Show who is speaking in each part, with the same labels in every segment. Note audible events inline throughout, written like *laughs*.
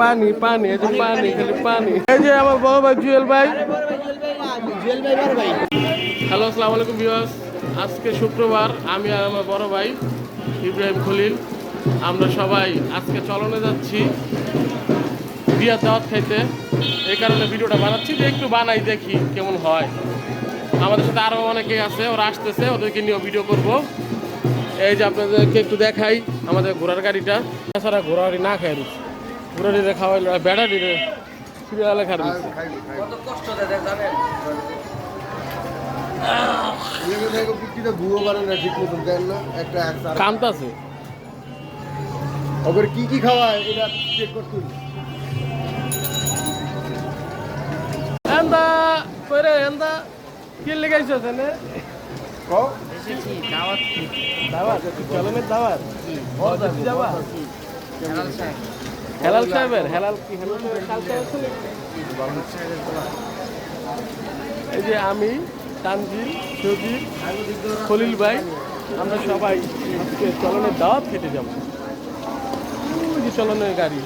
Speaker 1: পানি পানি এই যে পানি খালি পানি। এই যে আমার বড় ভাই জুয়েল ভাই। হ্যালো আসসালামু আলাইকুম ভিউয়ার্স। আজকে শুক্রবার আমি আর আমার বড় ভাই ইব্রাহিম খলিল। আমরা সবাই আজকে চলনে যাচ্ছি বিয়ার দাওয়াত খাইতে। এই কারণে ভিডিওটা বানাচ্ছি যে একটু বানাই দেখি কেমন হয়। আমাদের সাথে আরও অনেকে আছে ওরা আসতেছে ওদেরকে নিয়েও ভিডিও করব। এই যে আপনাদেরকে একটু দেখাই আমাদের ঘোড়ার গাড়িটা। তাছাড়া ঘোড়া গাড়ি না খাই রুচি ঘোড়া ডিরে খাওয়াইলো বেড়া ডিরে সিরিয়ালে খাই
Speaker 2: কি কি খাওয়ায় এটা চেক করতে?
Speaker 1: দাওয়াত? হেলাল হেলাল? এই যে আমি তানজিল সজিব খলিল ভাই, আমরা সবাই আজকে চলনের দাওয়াত খেতে যাব। চলনের গাড়ি।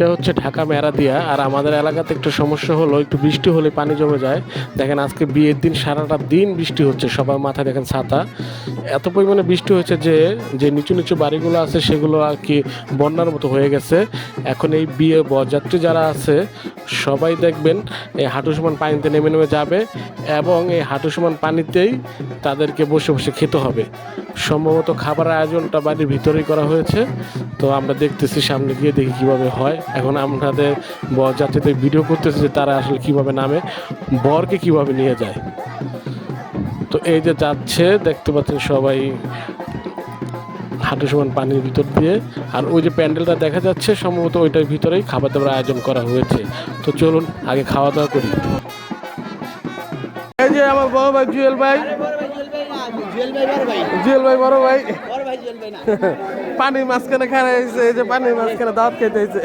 Speaker 1: এটা হচ্ছে ঢাকা মেরাদিয়া, আর আমাদের এলাকাতে একটু সমস্যা হলো, একটু বৃষ্টি হলে পানি জমে যায়। দেখেন আজকে বিয়ের দিন, সারাটা দিন বৃষ্টি হচ্ছে, সবার মাথায় দেখেন ছাতা। এত পরিমাণে বৃষ্টি হয়েছে যে যে নিচু নিচু বাড়িগুলো আছে, সেগুলো আর কি বন্যার মতো হয়ে গেছে। এখন এই বিয়ে, বরযাত্রী যারা আছে সবাই দেখবেন এই হাঁটু সমান পানিতে নেমে নেমে যাবে এবং এই হাঁটু সমান পানিতেই তাদেরকে বসে বসে খেতে হবে। সম্ভবত খাবারের আয়োজনটা বাড়ির ভিতরেই করা হয়েছে। তো আমরা দেখতেছি সামনে গিয়ে দেখি কীভাবে হয়। এখন আমাদের বরযাত্রীদের ভিডিও করতেছি যে তারা আসলে কীভাবে নামে, বরকে কীভাবে নিয়ে যায়। তো এই যে যাচ্ছে, দেখতে পাচ্ছেন সবাই হাঁটু সমান পানির ভিতর দিয়ে। আর ওই যে প্যান্ডেলটা দেখা যাচ্ছে সম্ভবত ওইটার ভিতরেই খাবার দাবার আয়োজন করা হয়েছে। তো চলুন আগে খাওয়া দাওয়া করি। এই যে আমার বড় ভাই জুয়েল ভাই। জুয়েল ভাই বড় ভাই। *laughs* পানির মাঝখানে খারাপ হয়েছে এই যে পানির মাঝখানে দাঁত খেতে হয়েছে।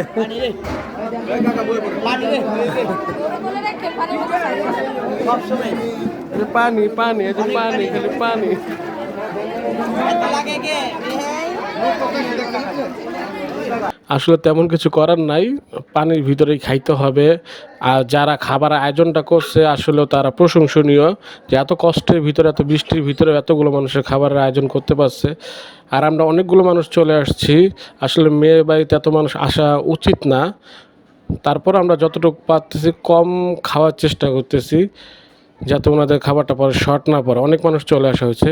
Speaker 1: এই যে পানি পানি এই যে পানি খালি পানি। আসলে তেমন কিছু করার নাই। পানির ভিতরেই খাইতে হবে। আর যারা খাবার আয়োজনটা করছে, আসলে তারা প্রশংসনীয় যে এত কষ্টের ভিতরে, এত বৃষ্টির ভিতরে এতগুলো মানুষের খাবারের আয়োজন করতে পারছে। আর আমরা অনেকগুলো মানুষ চলে আসছি। আসলে মেয়ে বাড়িতে এত মানুষ আসা উচিত না। তারপর আমরা যতটুকু পারতেছি, কম খাওয়ার চেষ্টা করতেছি, যাতে ওনাদের খাবারটা পরে শর্ট না পড়ে। অনেক মানুষ চলে আসা হয়েছে।